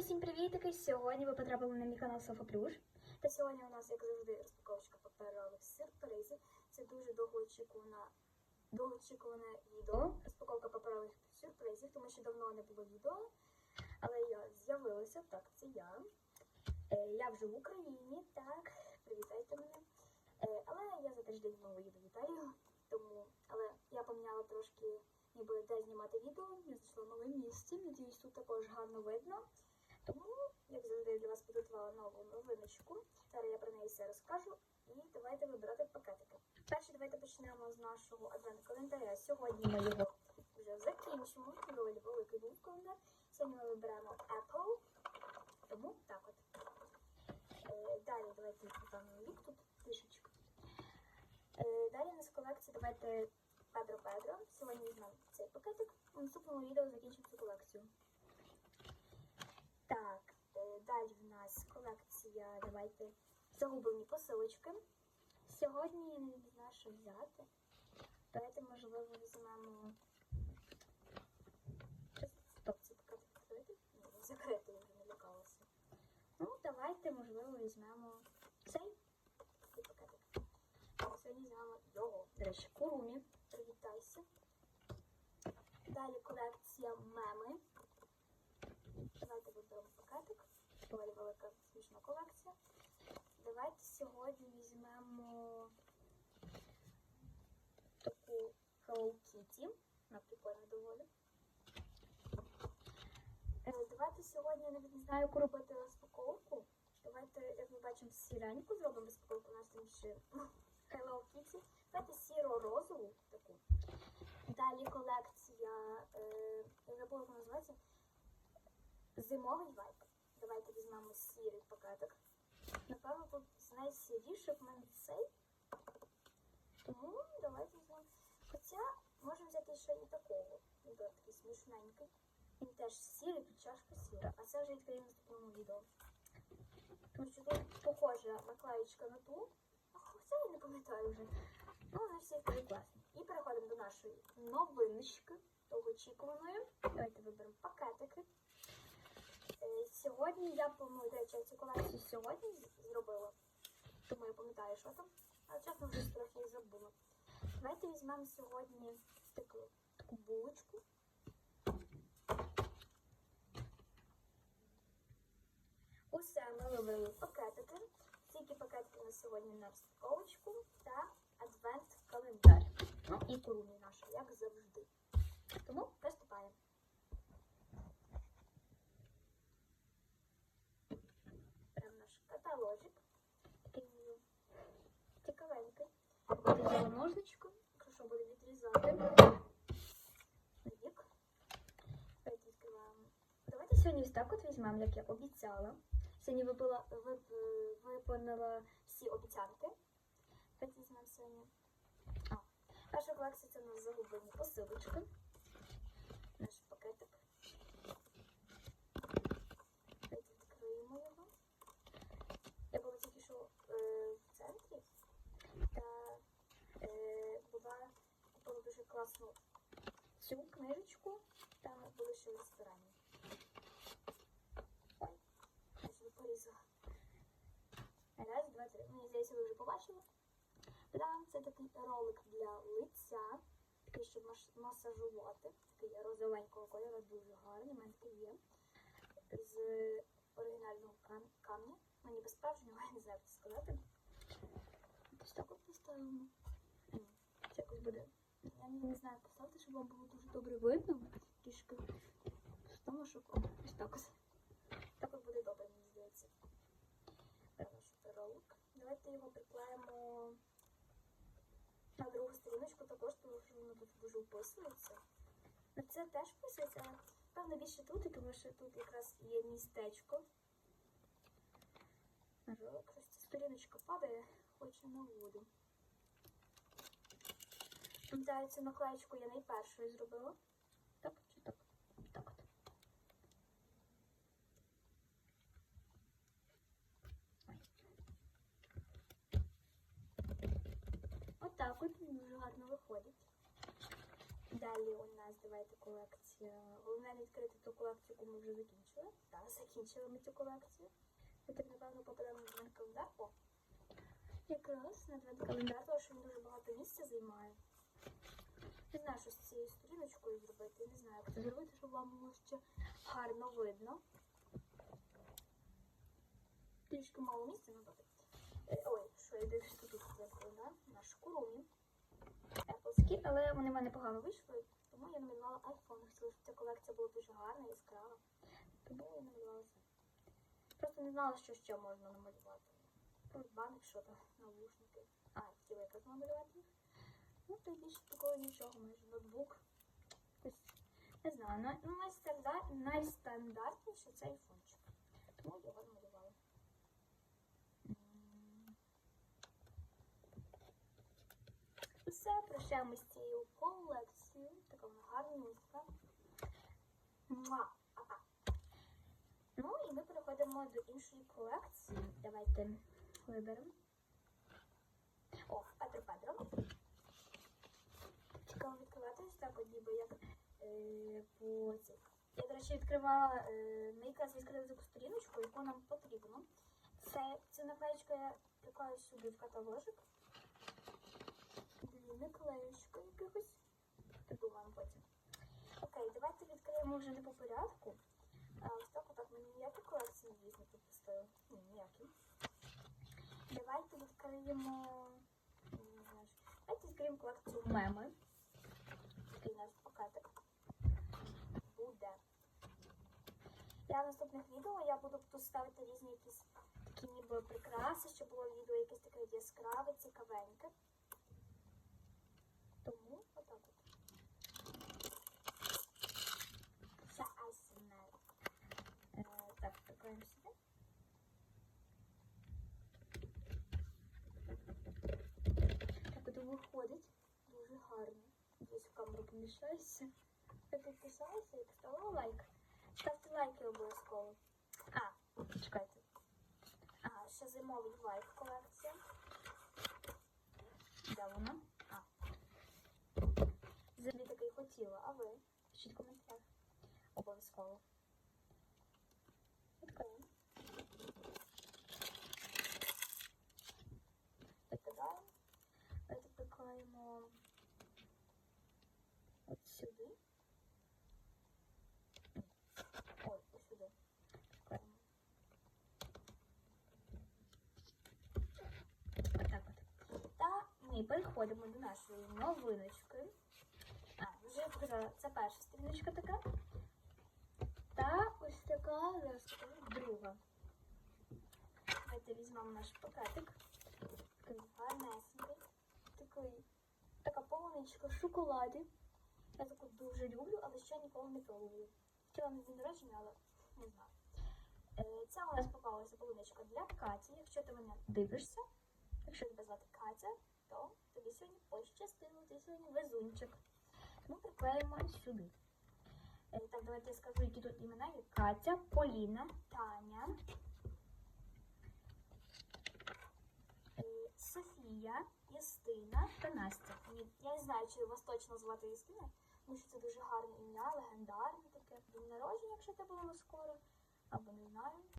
Усім привітики! Сьогодні ви потрапили на мій канал Софа Плюш. Та сьогодні у нас, як завжди, розпаковочка паперових сюрпризів. Це дуже довгоочікувана, довгоочікуване відео. Розпаковка паперових сюрпризів, тому що давно не було відео. Але я з'явилася, так, це я. Е, я вже в Україні, так, привітайте мене. Е, але я за тиждень знову їду в Італію, тому, але я поміняла трошки ніби де знімати відео. Я знайшла нове місце. Надіюсь, тут також гарно видно. Тому, як завжди, для вас підготувала нову новиночку. Зараз я про неї все розкажу. І давайте вибирати пакетики. Перше, давайте почнемо з нашого адвент-календаря. Сьогодні ми його вже закінчимо. Доволі великий був календар. Сьогодні ми виберемо Apple. Тому так от. Е, далі давайте поставимо вік тут трішечки. Е, далі у нас колекція. Давайте Педро Педро. Сьогодні візьмемо цей пакетик. У наступному відео закінчимо цю колекцію. Далі в нас колекція. Давайте загублені посилочки. Сьогодні я не знаю, що взяти. Давайте, можливо, візьмемо. Стоп, це відкритий? Ні, він я не лякалася. Ну, давайте, можливо, візьмемо цей цей пакетик. Сьогодні візьмемо його. До речі, Курумі. Привітайся. Далі колекція меми. Давайте виберемо пакетик. Доволі велика смішна колекція. Давайте сьогодні візьмемо таку Hello Kitty. Вона прикольна доволі. Е, Давайте сьогодні я навіть не знаю, яку робити розпаковку. Давайте, як ми бачимо, сіреньку зробимо розпаковку. У нас там ще Hello Kitty. Давайте сіро-розову таку. Далі колекція, е, я забула, як називається. Зимовий вайп. Давайте візьмемо сірий пакетик. Напевно, тут з в мене цей. Тому давайте візьмемо. Хоча можемо взяти ще і такого. Він такий смішненький. Він теж сірий, тут чашка сіра. А це вже відкриємо в наступному відео. Тому що тут похожа наклеєчка на ту. Хоча я не пам'ятаю вже. Ну, вони всі такі класні. І переходимо до нашої новиночки, довгоочікуваної. Давайте виберемо пакетики. Сьогодні я планую, до речі, я цю колекцію сьогодні зробила. Тому я пам'ятаю, що там. А чесно, вже трохи забула. Давайте візьмемо сьогодні таку, таку булочку. Усе ми вибрали пакетики. Стільки пакетиків на сьогодні на розпаковочку та адвент-календар. Ну і курумі наша, як завжди. Тому приступаємо. Прям наш каталожик. Такий цікавенький. Тут взяла ножничку, якщо що буде відрізати. Давайте сьогодні ось так от візьмемо, як я обіцяла. Сьогодні випила, вип, виповнила всі обіцянки. Давайте візьмемо сьогодні. А, перша колекція це у нас загублені посилочки. Наш пакетик. Давайте відкриємо його. Я була тільки що е, в центрі та е, була купила дуже класну цю книжечку. Там в ресторані. Ой, я порізала. Раз, два, три. Мені здається, ви вже побачили. Та це такий ролик для лиця, такий, щоб масажувати. Такий розовенького кольору, дуже гарний. У мене такий є. З оригінального кам- камня. Ну, ніби справжнього, я не знаю, сказати. Ось так поставимо. Це якось буде. Я не знаю, як поставити, щоб вам було дуже добре видно. Трішки тому, що ось так ось. Так от буде добре, мені здається. Ролик. Давайте його приклеїмо на другу сторіночку також, тому що воно тут дуже вписується. Це теж вписується, але певно більше тут, тому що тут якраз є містечко. Ролик, сторіночка падає, хоче на воду. Пам'ятаю, цю наклеєчку я найпершою зробила. Так чи так? Так от. Отак от він дуже гарно виходить. Далі у нас давайте колекція. Головне відкрити ту колекцію, яку ми вже закінчили. Так, закінчили ми цю колекцію. Так, напевно, попадемо на адвент календар. О! Якраз на адвент календар, тому що він дуже багато місця займає. Не знаю, що з цією сторіночкою зробити. Не знаю, як це зробити, щоб вам було ще гарно видно. Трішки мало місця, ну добре. Е, Ой, що я дивлюсь, тут календар. Наш курумі. Apple але вони в мене погано вийшли, тому я намалювала iPhone. Хотіла, щоб ця колекція була дуже гарна, яскрава. Тому я намалювала це. Просто не знала, що ще можна намалювати. Банк, що там, навушники. А, хотіла якраз намалювати їх. Ну, то більше такого нічого, майже ноутбук. Не знаю, ну, найстандар... найстандартніше це айфончик. Тому його намалювала. Все, прощаємось з цією колекцією. Така вона гарненька. Муа! Ну і ми переходимо до іншої колекції. Давайте виберемо. О, Петро Петро. Цікаво відкривати ось так, ніби як е. Я, до речі, відкривала, е, ми якраз відкрили таку сторіночку, яку нам потрібно. Це, цю наклеєчку я приклаю сюди в каталожик. Дві наклеєчки якихось. Придумаємо потім. Окей, давайте відкриємо вже не по порядку. А ось так отак мені ніякі колекції дійсно не пропустили. Ні, ніякі. Давайте відкриємо. Не знаю. Давайте відкриємо колекцію меми. Такий. Буде. Я в наступних відео я буду тут ставити різні якісь такі ніби прикраси, щоб було відео якесь таке яскраве, цікавеньке. Тому отак от. Це ASMR. Е, так, приклеїмо сюди. Так от виходить дуже гарно. Десь в камеру поміщається. Ви підписалися і лайк. Ставте лайки обов'язково. А, чекайте. А, ще зимовий лайк колекція. Де вона? А. Зимі такий хотіла, а ви? Пишіть в. Обов'язково. Відкриємо. Викидаємо. Давайте приклеїмо от сюди. Ой, сюди. Отак от. Та ми переходимо до нашої новиночки. А, вже показала, це перша сторіночка така. Та ось така, зараз друга. Давайте візьмемо наш пакетик. Такий гарнесенький. Такий, така полуничка в шоколаді. Я таку дуже люблю, але ще ніколи не пробувала. Хотіла на день народження, але не знаю. Це у нас попалася полуничка для Каті. Якщо ти мене дивишся, якщо тебе звати Катя, то тобі сьогодні пощастило, ти сьогодні везунчик. Тому приклеїмо сюди. Е, Так, давайте я скажу, які тут імена є. Катя, Поліна, Таня, е, Софія, Юстина та Настя. Я не знаю, чи вас точно звати Юстина, тому що це дуже гарне ім'я, легендарне таке. День народження, якщо це було скоро, або не знаю.